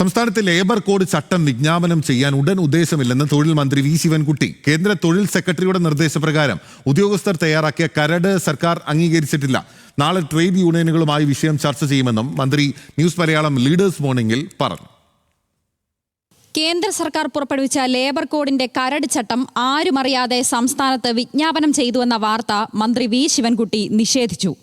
സംസ്ഥാനത്തെ labour code ചട്ടം വിജ്ഞാപനം ചെയ്യാൻ ഉടൻ ഉദ്ദേശമില്ലെന്ന് തൊഴിൽ മന്ത്രി വി ശിവൻകുട്ടി. കേന്ദ്ര തൊഴിൽ സെക്രട്ടറിയുടെ നിർദ്ദേശപ്രകാരം ഉദ്യോഗസ്ഥർ തയ്യാറാക്കിയ കരട് സർക്കാർ അംഗീകരിച്ചിട്ടില്ല. നാളെ ട്രേഡ് യൂണിയനുകളുമായി വിഷയം ചർച്ച ചെയ്യുമെന്നും മന്ത്രി ന്യൂസ് മലയാളം ലീഡേഴ്സ് മോർണിംഗിൽ പറഞ്ഞു. കേന്ദ്ര സർക്കാർ പുറപ്പെടുവിച്ച ലേബർ കോഡിന്റെ കരട് ചട്ടം ആരുമറിയാതെ സംസ്ഥാനത്ത് വിജ്ഞാപനം ചെയ്തുവെന്ന വാർത്ത മന്ത്രി വി ശിവൻകുട്ടി നിഷേധിച്ചു.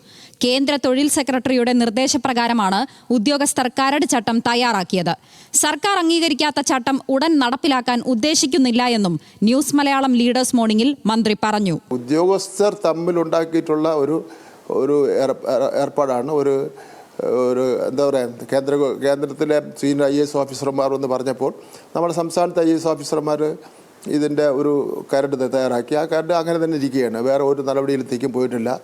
കേന്ദ്ര തൊഴിൽ സെക്രട്ടറിയുടെ നിർദ്ദേശപ്രകാരമാണ് ഉദ്യോഗസ്ഥർ കരട് ചട്ടം തയ്യാറാക്കിയത്. സർക്കാർ അംഗീകരിക്കാത്ത ചട്ടം ഉടൻ നടപ്പിലാക്കാൻ ഉദ്ദേശിക്കുന്നില്ല എന്നും ന്യൂസ് മലയാളം ലീഡേഴ്സ് മോർണിംഗിൽ മന്ത്രി പറഞ്ഞു. ഉദ്യോഗസ്ഥർ തമ്മിലുണ്ടാക്കിയിട്ടുള്ള ഒരു ഒരു ഏർ- ഏർ- ഏർപ്പാടാണ്. ഒരു ഒരു എന്താ പറയുക കേന്ദ്ര കേന്ദ്രത്തിലെ സീനിയർ ഐ എസ് ഓഫീസർമാർ എന്ന് പറഞ്ഞപ്പോൾ നമ്മുടെ സംസ്ഥാനത്തെ ഐ എസ് ഓഫീസർമാർ ഇതിന്റെ ഒരു കരട് തയ്യാറാക്കി. ആ കരട് അങ്ങനെ തന്നെ ഇരിക്കുകയാണ്. വേറെ ഒരു നടപടിയിലെത്തേക്കും പോയിട്ടില്ല.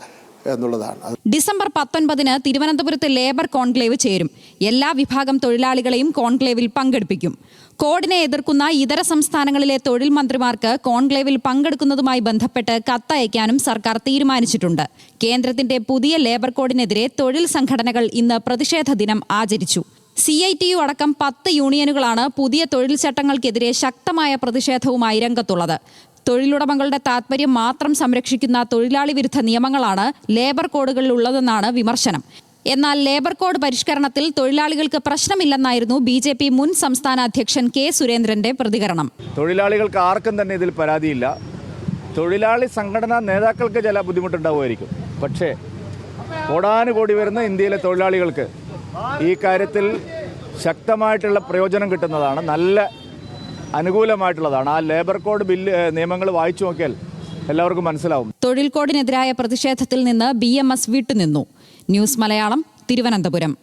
എന്നുള്ളതാണ്. ഡിസംബർ പത്തൊൻപതിന് തിരുവനന്തപുരത്ത് ലേബർ കോൺക്ലേവ് ചേരും. എല്ലാ വിഭാഗം തൊഴിലാളികളെയും കോൺക്ലേവിൽ പങ്കെടുപ്പിക്കും. കോഡിനെ എതിർക്കുന്ന ഇതര സംസ്ഥാനങ്ങളിലെ തൊഴിൽ മന്ത്രിമാർക്ക് കോൺക്ലേവിൽ പങ്കെടുക്കുന്നതുമായി ബന്ധപ്പെട്ട് കത്തയക്കാനും സർക്കാർ തീരുമാനിച്ചിട്ടുണ്ട്. കേന്ദ്രത്തിന്റെ പുതിയ ലേബർ കോഡിനെതിരെ തൊഴിൽ സംഘടനകൾ ഇന്ന് പ്രതിഷേധ ദിനം ആചരിച്ചു. സി ഐ ടി യു അടക്കം പത്ത് യൂണിയനുകളാണ് പുതിയ തൊഴിൽ ചട്ടങ്ങൾക്കെതിരെ ശക്തമായ പ്രതിഷേധവുമായി രംഗത്തുള്ളത്. തൊഴിലുടമകളുടെ താത്പര്യം മാത്രം സംരക്ഷിക്കുന്ന തൊഴിലാളി വിരുദ്ധ നിയമങ്ങളാണ് ലേബർ കോഡുകളിൽ ഉള്ളതെന്നാണ് വിമർശനം. എന്നാൽ ലേബർ കോഡ് പരിഷ്കരണത്തിൽ തൊഴിലാളികൾക്ക് പ്രശ്നമില്ലെന്നായിരുന്നു ബി ജെ പി മുൻ സംസ്ഥാന അധ്യക്ഷൻ കെ സുരേന്ദ്രന്റെ പ്രതികരണം. തൊഴിലാളികൾക്ക് ആർക്കും തന്നെ ഇതിൽ പരാതിയില്ല. തൊഴിലാളി സംഘടനാ നേതാക്കൾക്ക് ചില ബുദ്ധിമുട്ടുണ്ടാവുമായിരിക്കും. പക്ഷേ കോടാനുകോടി വരുന്ന ഇന്ത്യയിലെ തൊഴിലാളികൾക്ക് ഈ കാര്യത്തിൽ ശക്തമായിട്ടുള്ള പ്രയോജനം കിട്ടുന്നതാണ് നല്ല അനുകൂലമായിട്ടുള്ളതാണ്. ആ ലേബർ കോഡ് ബില്ല് നിയമങ്ങൾ വായിച്ചു നോക്കിയാൽ എല്ലാവർക്കും മനസ്സിലാവും. തൊഴിൽ കോഡിനെതിരായ പ്രതിഷേധത്തിൽ നിന്ന് ബി എം എസ് വിട്ടുനിന്നു. ന്യൂസ് മലയാളം തിരുവനന്തപുരം.